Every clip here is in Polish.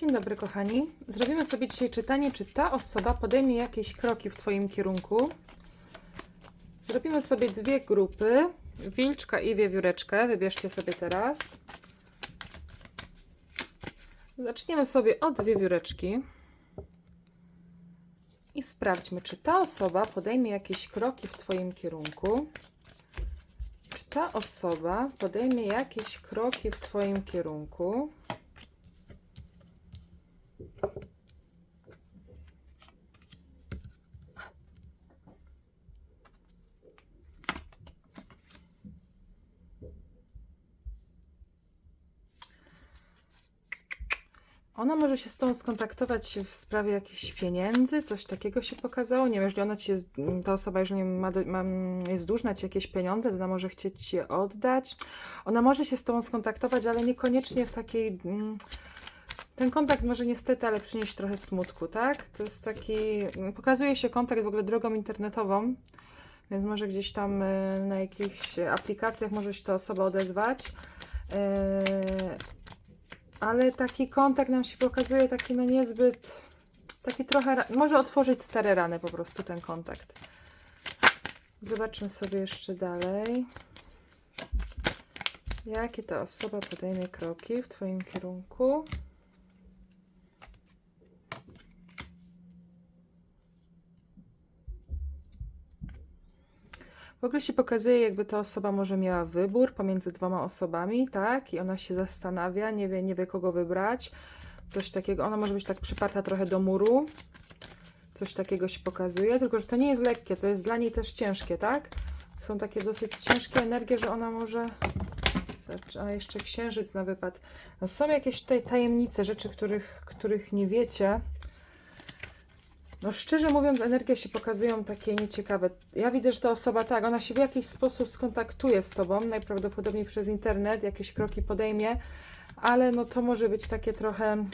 Dzień dobry, kochani. Zrobimy sobie dzisiaj czytanie, czy ta osoba podejmie jakieś kroki w Twoim kierunku. Zrobimy sobie dwie grupy. Wilczka i wiewióreczkę. Wybierzcie sobie teraz. Zaczniemy sobie od wiewióreczki. I sprawdźmy, czy ta osoba podejmie jakieś kroki w Twoim kierunku. Czy ta osoba podejmie jakieś kroki w Twoim kierunku? Ona może się z Tobą skontaktować w sprawie jakichś pieniędzy, coś takiego się pokazało. Nie wiem, jeżeli ona ci jest, ta osoba, jeżeli ma, ma, jest dłużna Ci jakieś pieniądze, to ona może chcieć Ci je oddać. Ona może się z Tobą skontaktować, ale niekoniecznie w takiej. mm, Ten kontakt może niestety, ale przynieść trochę smutku, tak? To jest taki. Pokazuje się kontakt w ogóle drogą internetową, więc może gdzieś tam y, na jakichś aplikacjach może się ta osoba odezwać. Ale taki kontakt nam się pokazuje taki no niezbyt, taki trochę, może otworzyć stare rany po prostu ten kontakt. Zobaczmy sobie jeszcze dalej. Jakie ta osoba podejmie kroki w Twoim kierunku? W ogóle się pokazuje, jakby ta osoba może miała wybór pomiędzy dwoma osobami, tak? I ona się zastanawia, nie wie, nie wie kogo wybrać. Coś takiego. Ona może być tak przyparta trochę do muru. Coś takiego się pokazuje, tylko że to nie jest lekkie, to jest dla niej też ciężkie, tak? Są takie dosyć ciężkie energie, że ona może. A jeszcze księżyc na wypad. Są jakieś tutaj tajemnice, rzeczy, których, których nie wiecie. No szczerze mówiąc, energie się pokazują takie nieciekawe. Ja widzę, że ta osoba tak, ona się w jakiś sposób skontaktuje z tobą, najprawdopodobniej przez internet, jakieś kroki podejmie, ale no to może być takie trochę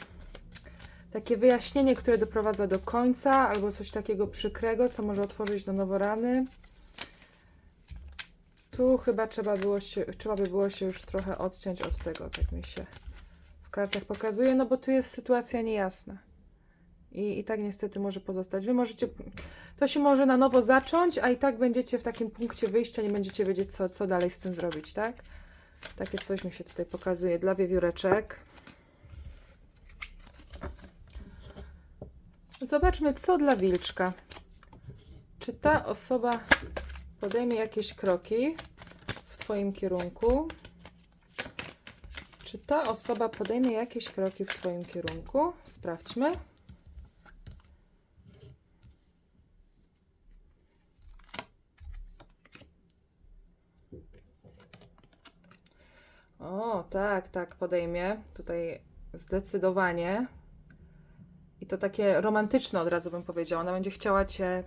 takie wyjaśnienie, które doprowadza do końca, albo coś takiego przykrego, co może otworzyć do nowo rany. Tu chyba trzeba, było się, trzeba by było się już trochę odciąć od tego, tak mi się w kartach pokazuje, no bo tu jest sytuacja niejasna. I, I tak niestety może pozostać. Wy możecie, to się może na nowo zacząć, a i tak będziecie w takim punkcie wyjścia, nie będziecie wiedzieć, co, co dalej z tym zrobić, tak? Takie coś mi się tutaj pokazuje dla wiewióreczek. Zobaczmy, co dla wilczka. Czy ta osoba podejmie jakieś kroki w Twoim kierunku? Czy ta osoba podejmie jakieś kroki w Twoim kierunku? Sprawdźmy. O, tak, tak, podejmie. Tutaj zdecydowanie. I to takie romantyczne od razu bym powiedziała. Ona będzie chciała cię,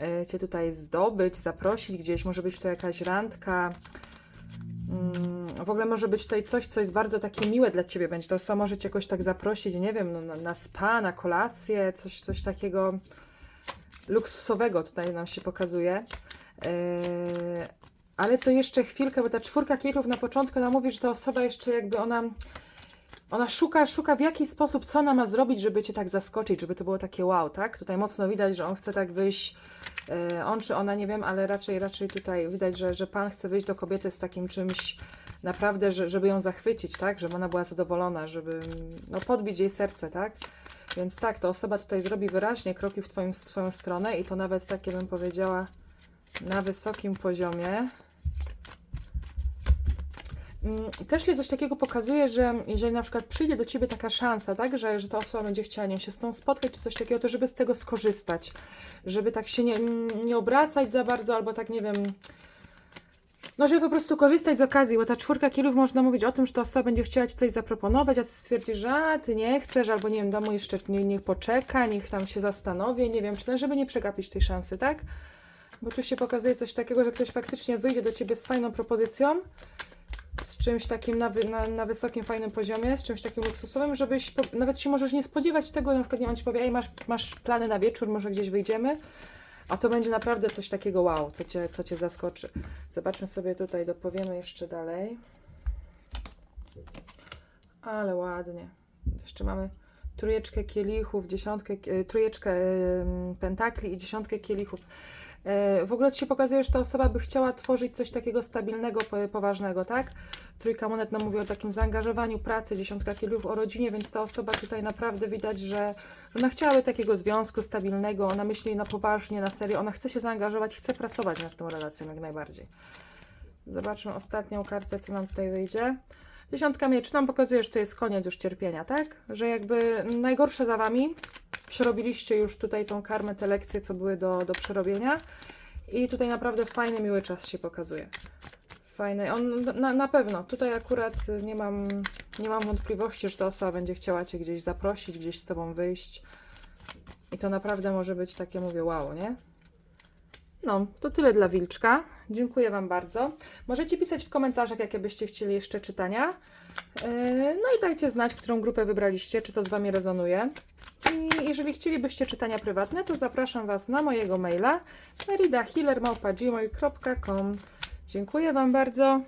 e, cię tutaj zdobyć, zaprosić gdzieś. Może być to jakaś randka. Mm, W ogóle może być tutaj coś, co jest bardzo takie miłe dla ciebie. Będzie to osoba może cię jakoś tak zaprosić, nie wiem, no, na, na spa, na kolację, coś, coś takiego luksusowego tutaj nam się pokazuje. Yy, ale to jeszcze chwilkę, bo ta czwórka kielichów na początku ona mówi, że ta osoba jeszcze jakby ona ona szuka, szuka w jaki sposób, co ona ma zrobić, żeby cię tak zaskoczyć, żeby to było takie wow, tak? Tutaj mocno widać, że on chce tak wyjść, e, on czy ona, nie wiem, ale raczej, raczej tutaj widać, że, że pan chce wyjść do kobiety z takim czymś naprawdę, że, żeby ją zachwycić, tak? Żeby ona była zadowolona, żeby no, podbić jej serce, tak? Więc tak, ta osoba tutaj zrobi wyraźnie kroki w, twoim, w Twoją stronę i to nawet takie bym powiedziała na wysokim poziomie. Mm, Też się coś takiego pokazuje, że jeżeli na przykład przyjdzie do ciebie taka szansa, tak, że, że ta osoba będzie chciała nie się z tą spotkać, czy coś takiego, to żeby z tego skorzystać. Żeby tak się nie, nie obracać za bardzo, albo tak nie wiem. No, żeby po prostu korzystać z okazji, bo ta czwórka kielichów można mówić o tym, że ta osoba będzie chciała ci coś zaproponować, a ty stwierdzisz, że a, ty nie chcesz, albo nie wiem, da jeszcze, nie, niech poczeka, niech tam się zastanowi, nie wiem, czy ten, żeby nie przegapić tej szansy, tak? Bo tu się pokazuje coś takiego, że ktoś faktycznie wyjdzie do ciebie z fajną propozycją, z czymś takim na, wy, na, na wysokim, fajnym poziomie, z czymś takim luksusowym, żebyś po, nawet się możesz nie spodziewać tego, na przykład nie on ci powie, ej, masz, masz plany na wieczór, może gdzieś wyjdziemy, a to będzie naprawdę coś takiego wow, co cię, co cię zaskoczy. Zobaczmy sobie tutaj, dopowiemy jeszcze dalej. Ale ładnie. Jeszcze mamy trójeczkę kielichów, dziesiątkę, e, trójeczkę pentakli i dziesiątkę kielichów. E, W ogóle się pokazuje, że ta osoba by chciała tworzyć coś takiego stabilnego, po- poważnego, tak? Trójka monet nam mówi o takim zaangażowaniu pracy, dziesiątka kielichów o rodzinie, więc ta osoba tutaj naprawdę widać, że ona chciałaby takiego związku stabilnego, ona myśli na poważnie, na serio, ona chce się zaangażować, chce pracować nad tą relacją jak najbardziej. Zobaczmy ostatnią kartę, co nam tutaj wyjdzie. Dziesiątka mieczy nam pokazuje, że to jest koniec już cierpienia, tak? Że jakby najgorsze za wami, przerobiliście już tutaj tą karmę, te lekcje, co były do, do przerobienia i tutaj naprawdę fajny, miły czas się pokazuje. Fajny, on na, na pewno, tutaj akurat nie mam, nie mam wątpliwości, że ta osoba będzie chciała Cię gdzieś zaprosić, gdzieś z Tobą wyjść i to naprawdę może być takie, mówię, wow, nie? No, to tyle dla Wilczka. Dziękuję Wam bardzo. Możecie pisać w komentarzach, jakie byście chcieli jeszcze czytania. Yy, No i dajcie znać, którą grupę wybraliście, czy to z Wami rezonuje. I jeżeli chcielibyście czytania prywatne, to zapraszam Was na mojego maila meridahillermałpa.gmail.com Dziękuję Wam bardzo.